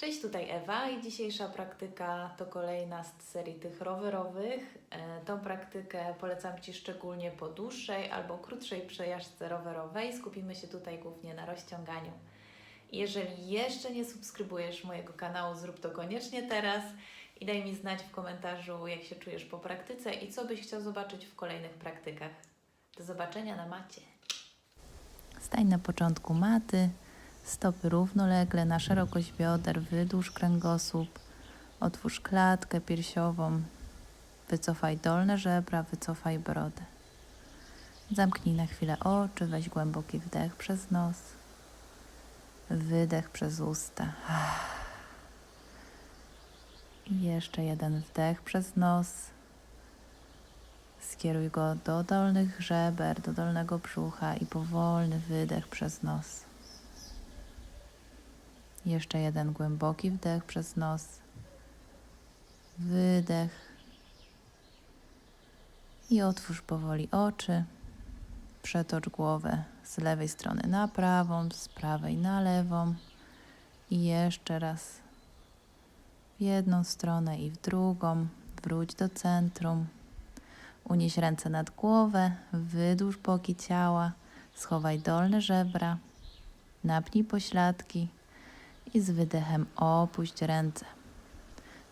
Cześć, tutaj Ewa i dzisiejsza praktyka to kolejna z serii tych rowerowych. E, Tą praktykę polecam Ci szczególnie po dłuższej albo krótszej przejażdżce rowerowej. Skupimy się tutaj głównie na rozciąganiu. Jeżeli jeszcze nie subskrybujesz mojego kanału, zrób to koniecznie teraz i daj mi znać w komentarzu, jak się czujesz po praktyce i co byś chciał zobaczyć w kolejnych praktykach. Do zobaczenia na macie. Stań na początku maty, stopy równolegle na szerokość bioder, wydłuż kręgosłup, otwórz klatkę piersiową, wycofaj dolne żebra, wycofaj brodę. Zamknij na chwilę oczy, weź głęboki wdech przez nos, wydech przez usta. I jeszcze jeden wdech przez nos. Skieruj go do dolnych żeber, do dolnego brzucha i powolny wydech przez nos. Jeszcze jeden głęboki wdech przez nos. Wydech. I otwórz powoli oczy. Przetocz głowę z lewej strony na prawą, z prawej na lewą. I jeszcze raz w jedną stronę i w drugą. Wróć do centrum. Unieś ręce nad głowę, wydłuż boki ciała, schowaj dolne żebra, napnij pośladki i z wydechem opuść ręce.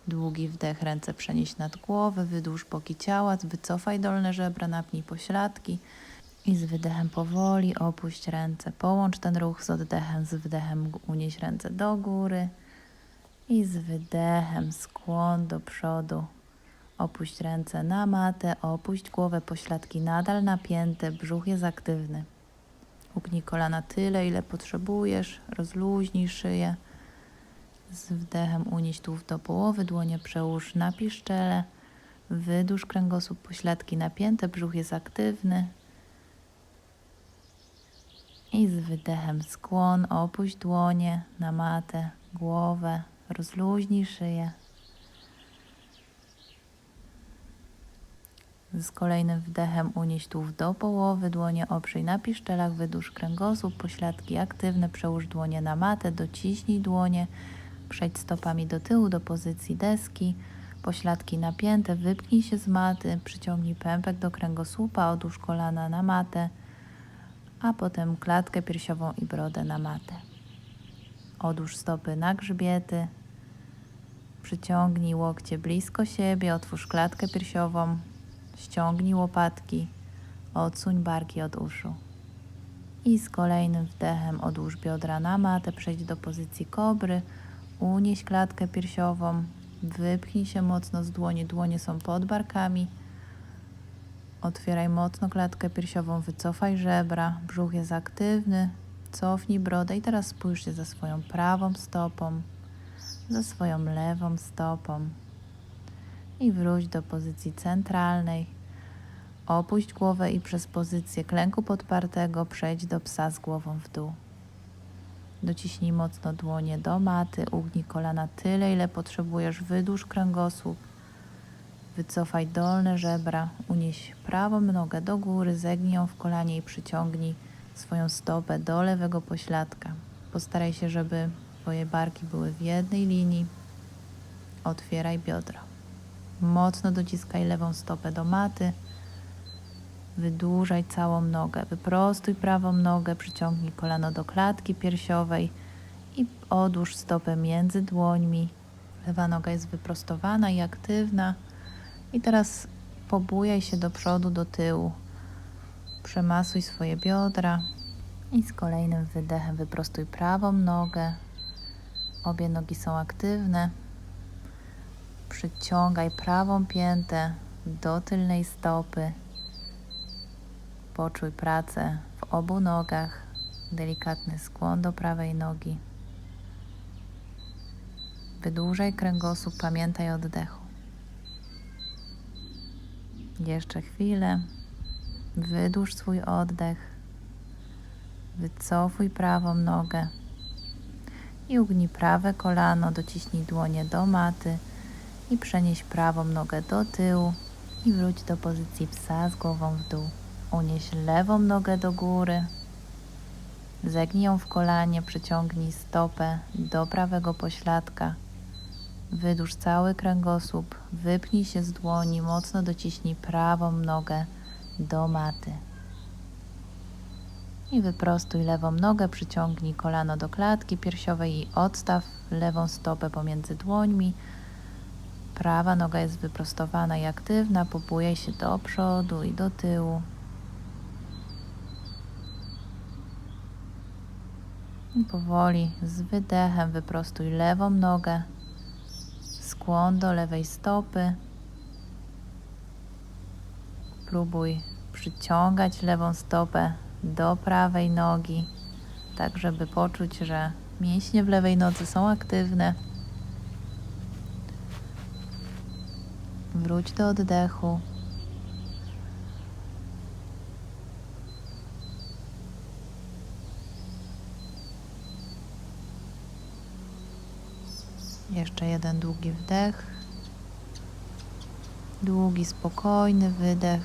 Długi wdech, ręce przenieś nad głowę, wydłuż boki ciała, wycofaj dolne żebra, napnij pośladki i z wydechem powoli opuść ręce. Połącz ten ruch z oddechem, z wdechem unieś ręce do góry i z wydechem skłon do przodu. Opuść ręce na matę, opuść głowę, pośladki nadal napięte, brzuch jest aktywny. Ugnij kolana tyle, ile potrzebujesz, rozluźnij szyję. Z wdechem unieś tułów do połowy, dłonie przełóż na piszczele, wydłuż kręgosłup, pośladki napięte, brzuch jest aktywny. I z wydechem skłon, opuść dłonie na matę, głowę, rozluźnij szyję. Z kolejnym wdechem unieś tułów do połowy, dłonie oprzyj na piszczelach, wydłuż kręgosłup, pośladki aktywne, przełóż dłonie na matę, dociśnij dłonie, przejdź stopami do tyłu do pozycji deski, pośladki napięte, wypnij się z maty, przyciągnij pępek do kręgosłupa, odłóż kolana na matę, a potem klatkę piersiową i brodę na matę. Odłóż stopy na grzbiety, przyciągnij łokcie blisko siebie, otwórz klatkę piersiową, ściągnij łopatki, odsuń barki od uszu. I z kolejnym wdechem odłóż biodra na matę, przejdź do pozycji kobry, unieś klatkę piersiową, wypchnij się mocno z dłoni, dłonie są pod barkami. Otwieraj mocno klatkę piersiową, wycofaj żebra, brzuch jest aktywny, cofnij brodę i teraz spójrz się za swoją prawą stopą, za swoją lewą stopą i wróć do pozycji centralnej. Opuść głowę i przez pozycję klęku podpartego przejdź do psa z głową w dół. Dociśnij mocno dłonie do maty, ugnij kolana tyle, ile potrzebujesz, wydłuż kręgosłup. Wycofaj dolne żebra, unieś prawą nogę do góry, zegnij ją w kolanie i przyciągnij swoją stopę do lewego pośladka. Postaraj się, żeby Twoje barki były w jednej linii. Otwieraj biodra. Mocno dociskaj lewą stopę do maty. Wydłużaj całą nogę. Wyprostuj prawą nogę, przyciągnij kolano do klatki piersiowej i odłóż stopę między dłońmi. Lewa noga jest wyprostowana i aktywna. I teraz pobujaj się do przodu, do tyłu. Przemasuj swoje biodra i z kolejnym wydechem wyprostuj prawą nogę. Obie nogi są aktywne. Przyciągaj prawą piętę do tylnej stopy. Poczuj pracę w obu nogach. Delikatny skłon do prawej nogi. Wydłużaj kręgosłup, pamiętaj oddechu. Jeszcze chwilę. Wydłuż swój oddech. Wycofuj prawą nogę i ugnij prawe kolano, dociśnij dłonie do maty i przenieś prawą nogę do tyłu i wróć do pozycji psa z głową w dół. Unieś lewą nogę do góry Zegnij ją w kolanie, przyciągnij stopę do prawego pośladka. Wydłuż cały kręgosłup, wypnij się z dłoni, mocno dociśnij prawą nogę do maty. I wyprostuj lewą nogę, przyciągnij kolano do klatki piersiowej i odstaw lewą stopę pomiędzy dłońmi. Prawa noga jest wyprostowana i aktywna, pobujaj się do przodu i do tyłu. I powoli z wydechem wyprostuj lewą nogę, skłon do lewej stopy. Próbuj przyciągać lewą stopę do prawej nogi, tak żeby poczuć, że mięśnie w lewej nodze są aktywne. Wróć do oddechu. Jeszcze jeden długi wdech. Długi, spokojny wydech.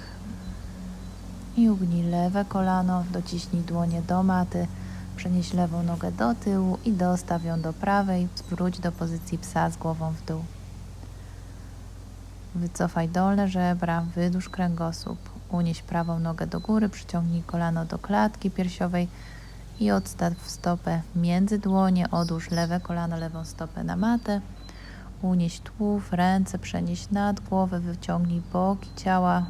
I ugnij lewe kolano, dociśnij dłonie do maty, przenieś lewą nogę do tyłu i dostaw ją do prawej. Wróć do pozycji psa z głową w dół. Wycofaj dolne żebra, wydłuż kręgosłup. Unieś prawą nogę do góry, przyciągnij kolano do klatki piersiowej i odstaw stopę między dłonie. Odłóż lewe kolano, lewą stopę na matę. Unieś tułów, ręce przenieś nad głowę, wyciągnij boki ciała,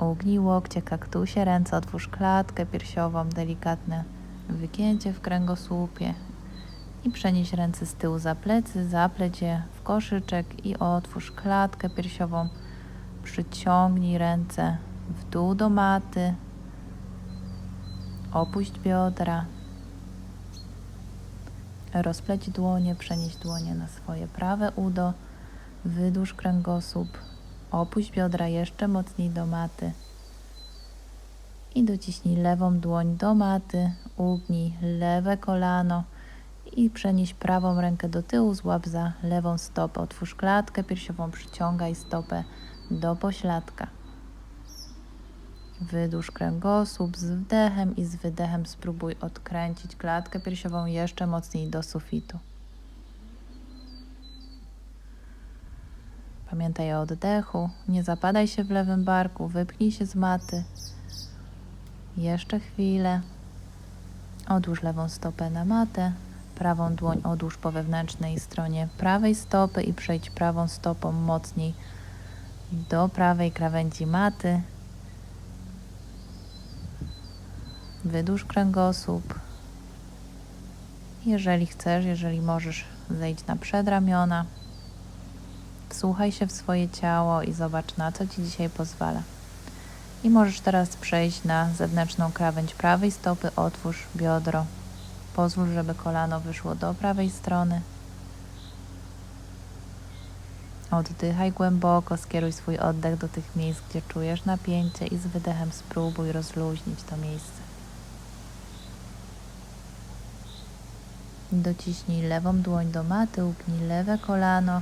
ugnij łokcie, kaktusie, ręce otwórz klatkę piersiową, delikatne wygięcie w kręgosłupie i przenieś ręce z tyłu za plecy, zapleć je w koszyczek i otwórz klatkę piersiową. Przyciągnij ręce w dół do maty, opuść biodra, rozpleć dłonie, przenieś dłonie na swoje prawe udo, wydłuż kręgosłup, opuść biodra jeszcze mocniej do maty i dociśnij lewą dłoń do maty, ugnij lewe kolano i przenieś prawą rękę do tyłu, złap za lewą stopę. Otwórz klatkę piersiową, przyciągaj stopę do pośladka. Wydłuż kręgosłup z wdechem i z wydechem spróbuj odkręcić klatkę piersiową jeszcze mocniej do sufitu. Pamiętaj o oddechu, nie zapadaj się w lewym barku, wypnij się z maty. Jeszcze chwilę. Odłóż lewą stopę na matę, prawą dłoń odłóż po wewnętrznej stronie prawej stopy i przejdź prawą stopą mocniej do prawej krawędzi maty. Wydłuż kręgosłup. Jeżeli chcesz, jeżeli możesz, zejdź na przedramiona. Wsłuchaj się w swoje ciało i zobacz, na co Ci dzisiaj pozwala. I możesz teraz przejść na zewnętrzną krawędź prawej stopy, otwórz biodro. Pozwól, żeby kolano wyszło do prawej strony. Oddychaj głęboko, skieruj swój oddech do tych miejsc, gdzie czujesz napięcie i z wydechem spróbuj rozluźnić to miejsce. Dociśnij lewą dłoń do maty, ugnij lewe kolano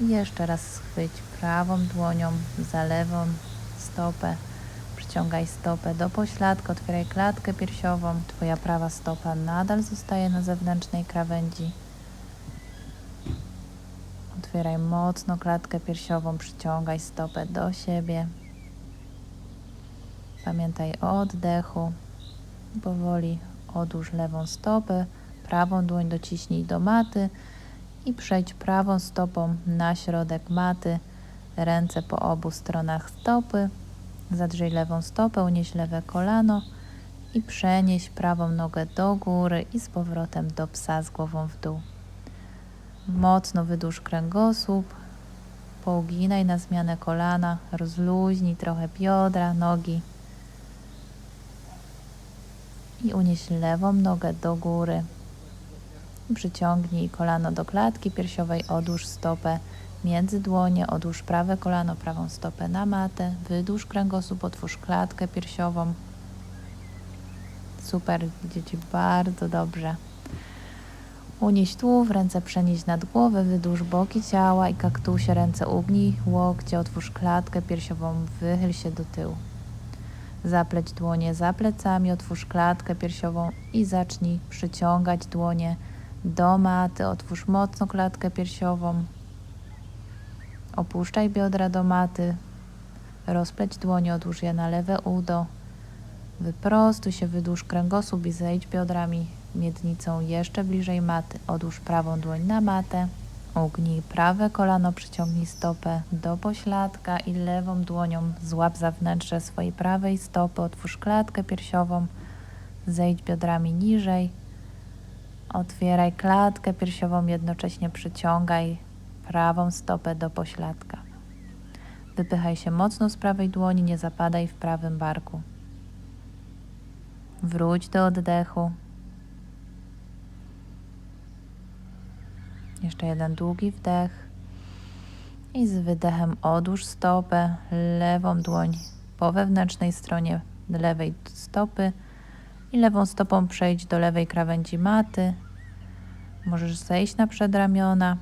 i jeszcze raz schwyć prawą dłonią za lewą stopę. Przyciągaj stopę do pośladka, otwieraj klatkę piersiową. Twoja prawa stopa nadal zostaje na zewnętrznej krawędzi. Otwieraj mocno klatkę piersiową, przyciągaj stopę do siebie. Pamiętaj o oddechu. Powoli odłóż lewą stopę, prawą dłoń dociśnij do maty i przejdź prawą stopą na środek maty, ręce po obu stronach stopy. Zadrzyj lewą stopę, unieś lewe kolano i przenieś prawą nogę do góry i z powrotem do psa z głową w dół. Mocno wydłuż kręgosłup, pouginaj na zmianę kolana, rozluźnij trochę biodra, nogi i unieś lewą nogę do góry. Przyciągnij kolano do klatki piersiowej, odłóż stopę między dłonie, odłóż prawe kolano, prawą stopę na matę, wydłuż kręgosłup, otwórz klatkę piersiową. Super, idzie Ci bardzo dobrze. Unieś tułów, ręce przenieś nad głowę, wydłuż boki ciała i kaktusie, ręce ugnij, łokcie, otwórz klatkę piersiową, wychyl się do tyłu. Zapleć dłonie za plecami, otwórz klatkę piersiową i zacznij przyciągać dłonie do maty. Otwórz mocno klatkę piersiową. Opuszczaj biodra do maty. Rozpleć dłonie, odłóż je na lewe udo. Wyprostuj się, wydłuż kręgosłup i zejdź biodrami miednicą jeszcze bliżej maty. Odłóż prawą dłoń na matę. Ugnij prawe kolano, przyciągnij stopę do pośladka i lewą dłonią złap za wnętrze swojej prawej stopy. Otwórz klatkę piersiową. Zejdź biodrami niżej. Otwieraj klatkę piersiową, jednocześnie przyciągaj prawą stopę do pośladka. Wypychaj się mocno z prawej dłoni, nie zapadaj w prawym barku. Wróć do oddechu. Jeszcze jeden długi wdech. I z wydechem odłóż stopę, lewą dłoń po wewnętrznej stronie lewej stopy i lewą stopą przejdź do lewej krawędzi maty. Możesz zejść na przedramiona.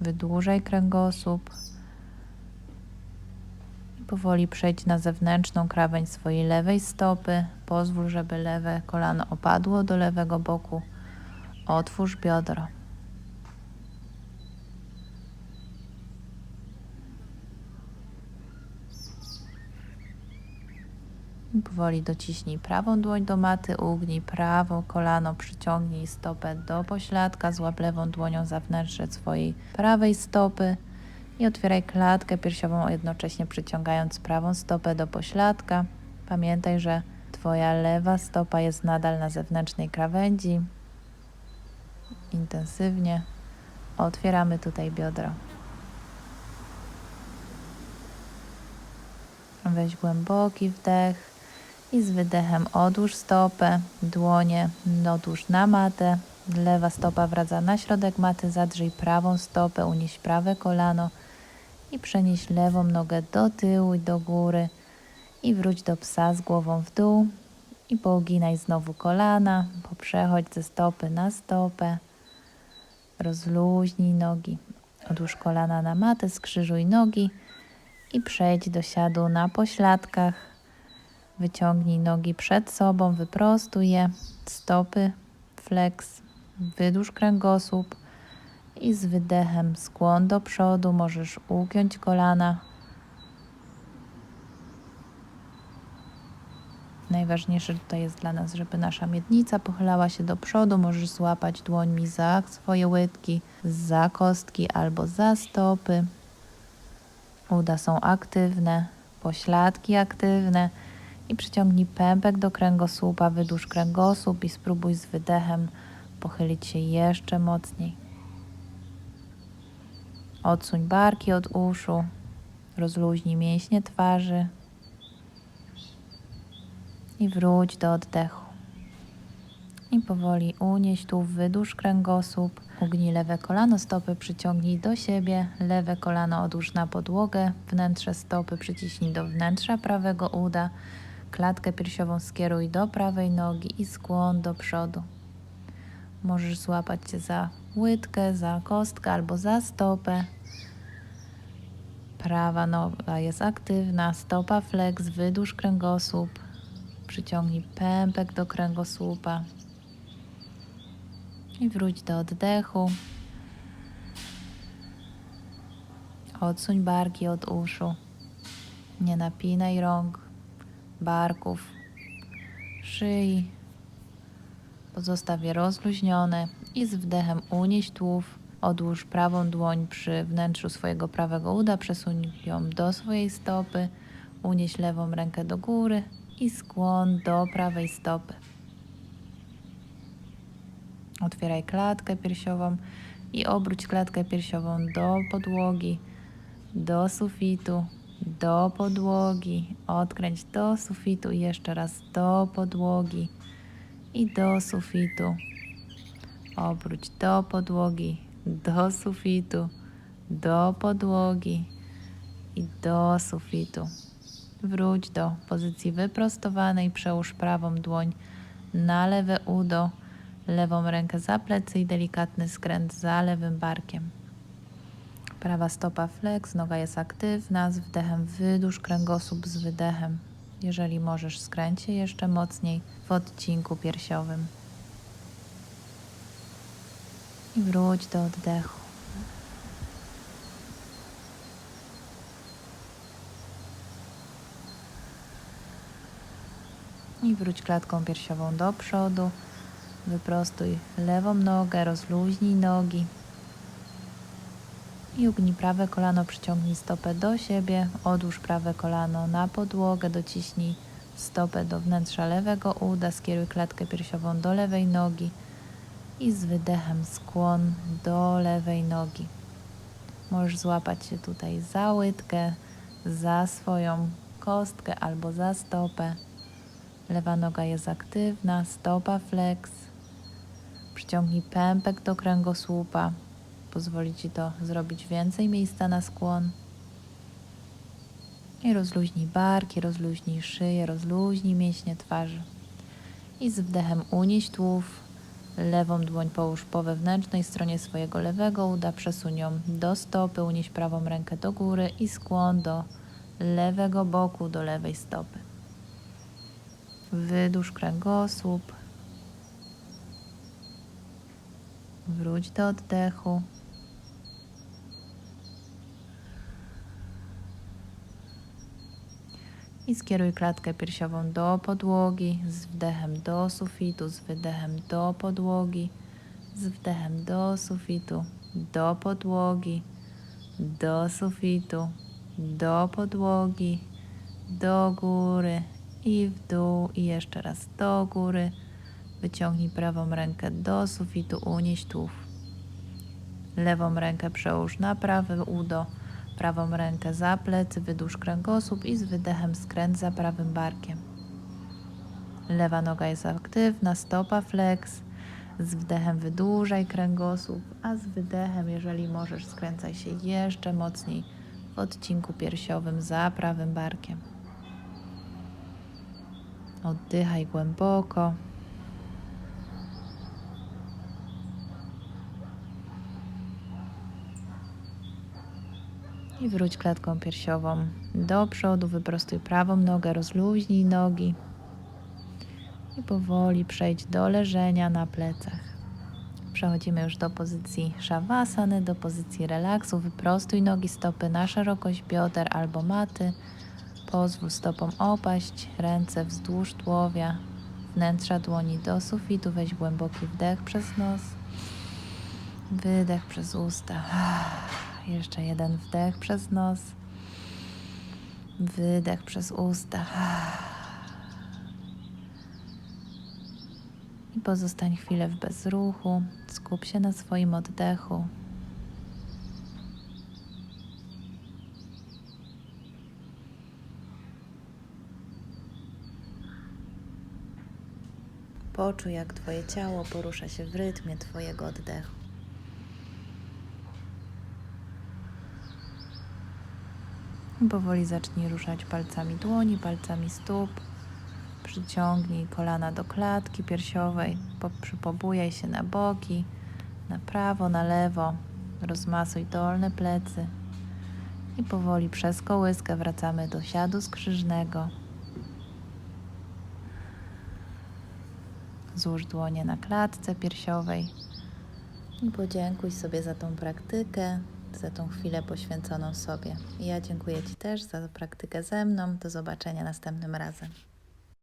Wydłużaj kręgosłup. I powoli przejdź na zewnętrzną krawędź swojej lewej stopy. Pozwól, żeby lewe kolano opadło do lewego boku. Otwórz biodro. Powoli dociśnij prawą dłoń do maty, ugnij prawo kolano, przyciągnij stopę do pośladka, złap lewą dłonią za wnętrze swojej prawej stopy i otwieraj klatkę piersiową, jednocześnie przyciągając prawą stopę do pośladka. Pamiętaj, że Twoja lewa stopa jest nadal na zewnętrznej krawędzi. Intensywnie otwieramy tutaj biodro. Weź głęboki wdech i z wydechem odłóż stopę, dłonie odłóż na matę. Lewa stopa wraca na środek maty, zadrzyj prawą stopę, unieś prawe kolano i przenieś lewą nogę do tyłu i do góry i wróć do psa z głową w dół i pouginaj znowu kolana, poprzechodź ze stopy na stopę, rozluźnij nogi, odłóż kolana na matę, skrzyżuj nogi i przejdź do siadu na pośladkach. Wyciągnij nogi przed sobą, wyprostuj je, stopy, flex, wydłuż kręgosłup i z wydechem skłon do przodu możesz ugiąć kolana. Najważniejsze tutaj jest dla nas, żeby nasza miednica pochylała się do przodu. Możesz złapać dłońmi za swoje łydki, za kostki albo za stopy. Uda są aktywne, pośladki aktywne i przyciągnij pępek do kręgosłupa, wydłuż kręgosłup i spróbuj z wydechem pochylić się jeszcze mocniej. Odsuń barki od uszu, rozluźnij mięśnie twarzy i wróć do oddechu. I powoli unieś tu, wydłuż kręgosłup, ugnij lewe kolano, stopy przyciągnij do siebie, lewe kolano odłóż na podłogę, wnętrze stopy przyciśnij do wnętrza prawego uda, klatkę piersiową skieruj do prawej nogi i skłon do przodu. Możesz złapać się za łydkę, za kostkę albo za stopę. Prawa noga jest aktywna, stopa flex, wydłuż kręgosłup. Przyciągnij pępek do kręgosłupa. I wróć do oddechu. Odsuń barki od uszu. Nie napinaj rąk, barków, szyi. Pozostaw je rozluźnione i z wdechem unieś tułów. Odłóż prawą dłoń przy wnętrzu swojego prawego uda, przesuń ją do swojej stopy, unieś lewą rękę do góry i skłon do prawej stopy. Otwieraj klatkę piersiową i obróć klatkę piersiową do podłogi, do sufitu, do podłogi. Odkręć do sufitu i jeszcze raz do podłogi i do sufitu. Obróć do podłogi, do sufitu, do podłogi i do sufitu. Wróć do pozycji wyprostowanej, przełóż prawą dłoń na lewe udo, lewą rękę za plecy i delikatny skręt za lewym barkiem. Prawa stopa flex, noga jest aktywna, z wdechem wydłuż kręgosłup z wydechem. Jeżeli możesz, skręć jeszcze mocniej w odcinku piersiowym. I wróć do oddechu. I wróć klatką piersiową do przodu. Wyprostuj lewą nogę, rozluźnij nogi. I ugnij prawe kolano, przyciągnij stopę do siebie, odłóż prawe kolano na podłogę, dociśnij stopę do wnętrza lewego uda, skieruj klatkę piersiową do lewej nogi i z wydechem skłon do lewej nogi. Możesz złapać się tutaj za łydkę, za swoją kostkę albo za stopę. Lewa noga jest aktywna, stopa flex. Przyciągnij pępek do kręgosłupa. Pozwoli Ci to zrobić więcej miejsca na skłon. I rozluźnij barki, rozluźnij szyję, rozluźnij mięśnie twarzy. I z wdechem unieś tułów. Lewą dłoń połóż po wewnętrznej stronie swojego lewego uda, przesuń ją do stopy, unieś prawą rękę do góry i skłon do lewego boku, do lewej stopy. Wydłuż kręgosłup. Wróć do oddechu. I skieruj klatkę piersiową do podłogi, z wdechem do sufitu, z wydechem do podłogi, z wdechem do sufitu, do podłogi, do sufitu, do podłogi, do góry i w dół i jeszcze raz do góry. Wyciągnij prawą rękę do sufitu, unieś tułów. Lewą rękę przełóż na prawe udo, prawą rękę za plecy, wydłuż kręgosłup i z wydechem skręć za prawym barkiem. Lewa noga jest aktywna, stopa flex. Z wdechem wydłużaj kręgosłup, a z wydechem, jeżeli możesz, skręcaj się jeszcze mocniej w odcinku piersiowym za prawym barkiem. Oddychaj głęboko. I wróć klatką piersiową do przodu, wyprostuj prawą nogę, rozluźnij nogi. I powoli przejdź do leżenia na plecach. Przechodzimy już do pozycji szawasany, do pozycji relaksu. Wyprostuj nogi, stopy na szerokość bioder albo maty. Pozwól stopom opaść, ręce wzdłuż tułowia, wnętrza dłoni do sufitu. Weź głęboki wdech przez nos, wydech przez usta. Jeszcze jeden wdech przez nos, wydech przez usta. I pozostań chwilę w bezruchu. Skup się na swoim oddechu. Poczuj, jak Twoje ciało porusza się w rytmie Twojego oddechu. I powoli zacznij ruszać palcami dłoni, palcami stóp. Przyciągnij kolana do klatki piersiowej, po, przypobujaj się na boki, na prawo, na lewo. Rozmasuj dolne plecy. I powoli przez kołyskę wracamy do siadu skrzyżnego. Złóż dłonie na klatce piersiowej i podziękuj sobie za tą praktykę, za tą chwilę poświęconą sobie. Ja dziękuję Ci też za praktykę ze mną. Do zobaczenia następnym razem.